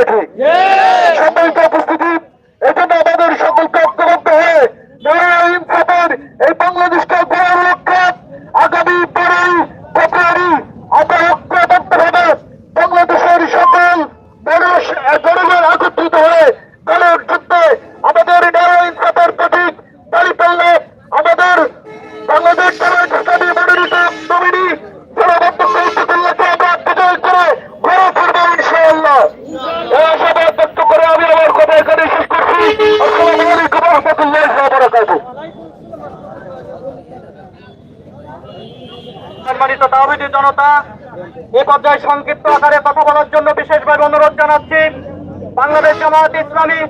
দেখি সকলকে উপস্থিতি এজন্য আমাদের সকলকে ঐক্যবদ্ধ হয়ে এই বাংলাদেশকে গড়ার লক্ষ্যে আগামী বারোই ফেব্রুয়ারি আমরা বাংলাদেশের সকল মানুষ জনগণ এ পর্যায়ে সংক্ষিপ্ত আকারে কথা বলার জন্য বিশেষভাবে অনুরোধ জানাচ্ছি। বাংলাদেশ জামায়াত ইসলামী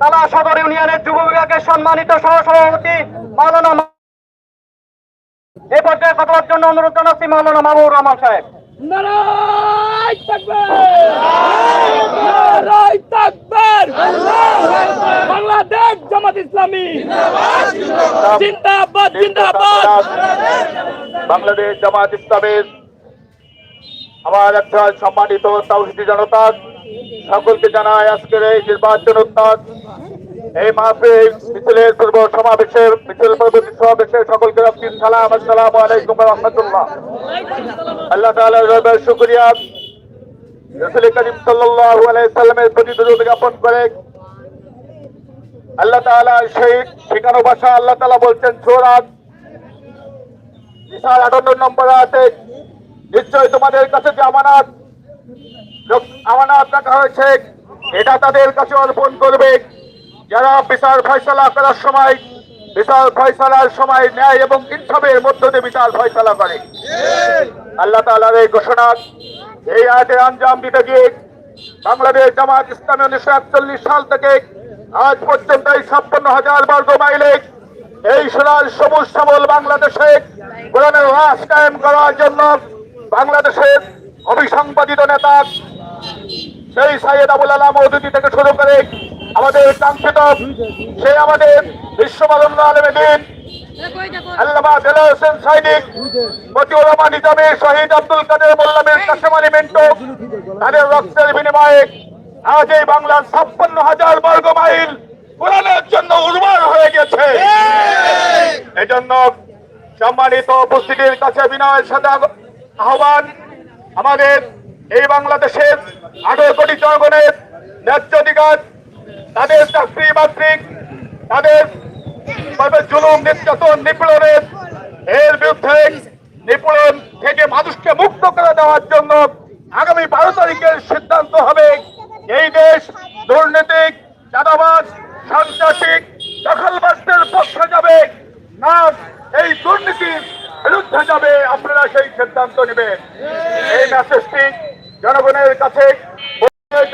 তালা সদর ইউনিয়নের যুব বিভাগের সম্মানিত সহসভাপতি মাওলানা এ পর্যায়ে কথা বলার জন্য অনুরোধ জানাচ্ছি মাওলানা মামুর রহমান সাহেব। বাংলাদেশ জামাত ইসলামী! জিন্দাবাদ জিন্দাবাদ! বাংলাদেশ জামাত ইসলামের আমার একটা সম্মানিত তাওহিদি জনতা সকলকে জানায় আজকের এই নির্বাচন উত্তাদ এই মাসে মিছিলের পূর্ব সমাবেশের, মিছিল পরবর্তী সমাবেশে সকলকে রক্তিম সালাম, আসসালামু আলাইকুম রহমতুল্লাহ। আল্লাহ রবের শুকরিয়া। রসুল করিম সাল্লাল্লাহু আলাইহি সাল্লামের প্রতি দরুদ জ্ঞাপন করে। আল্লাহ তাআলা সেই ঠিকানো ভাষা আল্লাহ তাআলা বলছেন বিশাল আটান্ন নম্বর আছে নিশ্চয় তোমাদের কাছে যে আমানত আমানত রাখা হয়েছে, এটা তাদের কাছে অর্পণ করবে। যারা বিচার ফয়সলা করার সময় বিচার ফয়সলার সময় ন্যায় এবং ইনসাফের মধ্য দিয়ে বিচার ফয়সলা করে। আল্লাহ তাআলার এই ঘোষণা, এই আয়াতে আঞ্জাম দিতে গিয়ে বাংলাদেশ জামাত ইসলামী উনিশশো একচল্লিশ সাল থেকে আজ পর্যন্ত এই ছাপ্পান্ন হাজার বর্গ মাইলে এই সোনার সবুজ সবল বাংলাদেশে কোরআনের রাস কায়েম করার জন্য বাংলাদেশের অভিসংবাদিত নেতা সেই সাইয়েদ আবুল আলাম মৌদুদি থেকে শুরু করে আমাদের কাঙ্ক্ষিত সে আমাদের বিশ্বমানন্দ আলমে দিন। আল্লামা দেলা হোসেন সাইদিক মতিউর রহমান নিজামী শহীদ আব্দুল কাদের মোল্লামের কাশেমানি মেন্টো তাদের রক্তের বিনিময়ে আজ এই বাংলার ছাপ্পান্ন হাজার বর্গ মাইল কোরআনের জন্য উর্বর হয়ে গেছে। এজন্য সম্মানিত উপস্থিতির কাছে বিনয়ের সাথে আহ্বান আমাদের এই বাংলাদেশের আঠারো কোটি জনগণের ন্যায্য অধিকার, তাদের চাকরি মাতৃক তাদের জুলুম নির্যাতন নিপীড়নের, এর বিরুদ্ধে নিপীড়ন থেকে মানুষকে মুক্ত করে দেওয়ার জন্য আগামী বারো তারিখের সিদ্ধান্ত হবে। এই দেশ দুর্নীতিক চাঁদাবাজ সন্ত্রাসিক দখলবাসদের পক্ষে যাবে না এই দুর্নীতির বিরুদ্ধে যাবে আপনারা সেই সিদ্ধান্ত নেবেন। এই মেসেজটি জনগণের কাছে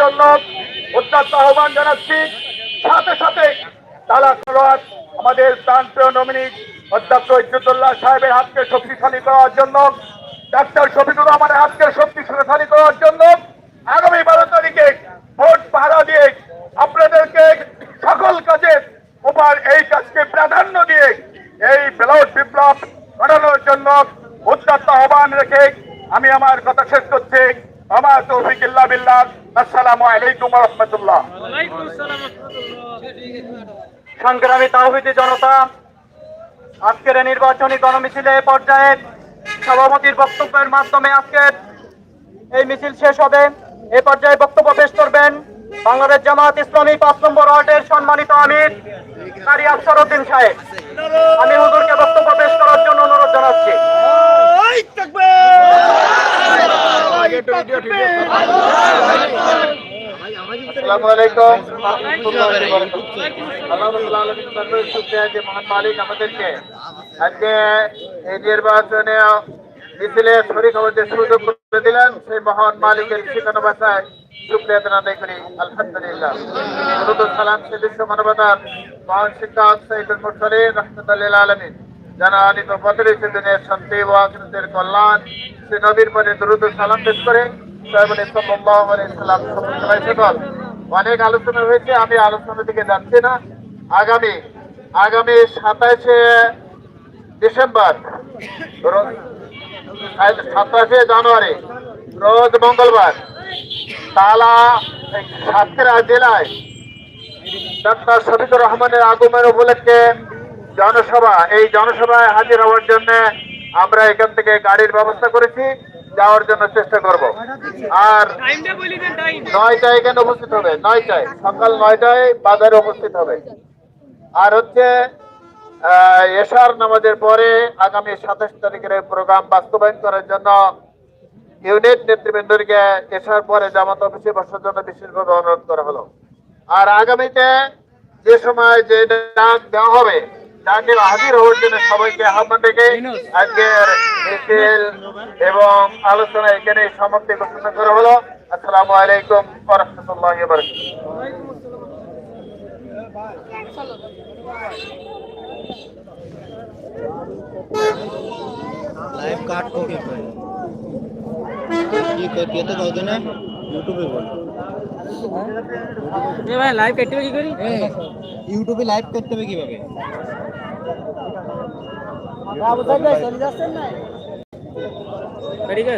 জন্য অত্যন্ত আহ্বান জানাচ্ছি। সাথে সাথে তালা করার আমাদের প্রান্তীয় নমিনি অধ্যক্ষ ইজ্জতুল্লাহ সাহেবের হাতকে শক্তিশালী করার জন্য, ডাক্তার শফিকুর রহমানের হাতকে শক্তিশালী করার জন্য আগামী বারো তারিখে ভোট পাহারা দিয়ে আপনাদেরকে সকল কাজের উপর এই কাজকে প্রাধান্য দিয়ে এই ব্যালট বিপ্লব ঘটানোর জন্য আহ্বান রেখে আমি আমার কথা শেষ করছি। আমার তৌফিক ইল্লা বিল্লাহ। আসসালামু আলাইকুম রহমতুল্লাহ। সংগ্রামী তাহবিদি জনতা, আজকের নির্বাচনী গণমিছিলে পর্যায়ে সভাপতির বক্তব্যের মাধ্যমে আজকের এই মিছিল শেষ হবে। এ পর্যায়ে বক্তব্য পেশ করবেন বাংলাদেশ জামাত ইসলামী পাঁচ নম্বর ওয়ার্ডের সম্মানিত আমির কারি আফসর উদ্দিন সাহেব। আমি হুজুরকে বক্তব্য পেশ করার জন্য অনুরোধ জানাচ্ছি। আসসালামু আলাইকুম রহমতুল্লাহি ওয়া বারাকাতুহু। আল্লাহ রাব্বুল আলামিন সর্বের শুকরিয়া যে মহান মালিক আমাদেরকে আজকে এই নির্বাচনে মিছিলে শরীক হতে সুযোগ করে দিলেন সেই মহান মালিকের শুক্রিয়া আদায় করি আলহামদুলিল্লাহ। সালাম সে বিশ্ব মানবতার মহান শিক্ষক মুরসালিন রাহমাতুল্লাহ আলামিন। যারা আনিত বদলে সেদিনের শান্তি ও আখিরাতের কল্যাণ সে নবীর পরে দ্রুত সালাম পেশ করে অনেক আলোচনা হয়েছে, আমি আলোচনার দিকে যাচ্ছি না। আগামী আগামী সাতাশে ডিসেম্বর সাতাশে জানুয়ারি, রোজ মঙ্গলবার, তালা সাতক্ষীরা জেলায় ডাক্তার শফিকুর রহমানের আগমন উপলক্ষে জনসভা, এই জনসভায় হাজির হওয়ার জন্য আমরা এখান থেকে গাড়ির ব্যবস্থা করেছি, যাওয়ার জন্য চেষ্টা করব। আর নয়টায় এখানে উপস্থিত হবে? নয়টায়, সকাল নয়টায় বাজারে উপস্থিত হবে। আর হচ্ছে এশার নামাজের পরে আগামী সাতাশ তারিখের প্রোগ্রাম বাস্তবায়ন করার জন্য ইউনিট নেতৃবৃন্দকে এশার পরে জামাত অফিসে বসার জন্য বিশেষভাবে অনুরোধ করা হলো। আর আগামীতে যে সময় যে ডাক দেওয়া হবে হাজির হওয়ার জন্য সবাইকে আহ্বান থেকে আজকের মিছিল এবং আলোচনা এখানে সমাপ্তি ঘোষণা করা হলো। আসসালামু আলাইকুম রহমতুল্লাহ লাইভ কাট কি করতে তো ইউটিউবে বলো। ভাই লাইভ কেটে কি করি? ইউটিউবে লাইভ করতে হবে কীভাবে? ঠিক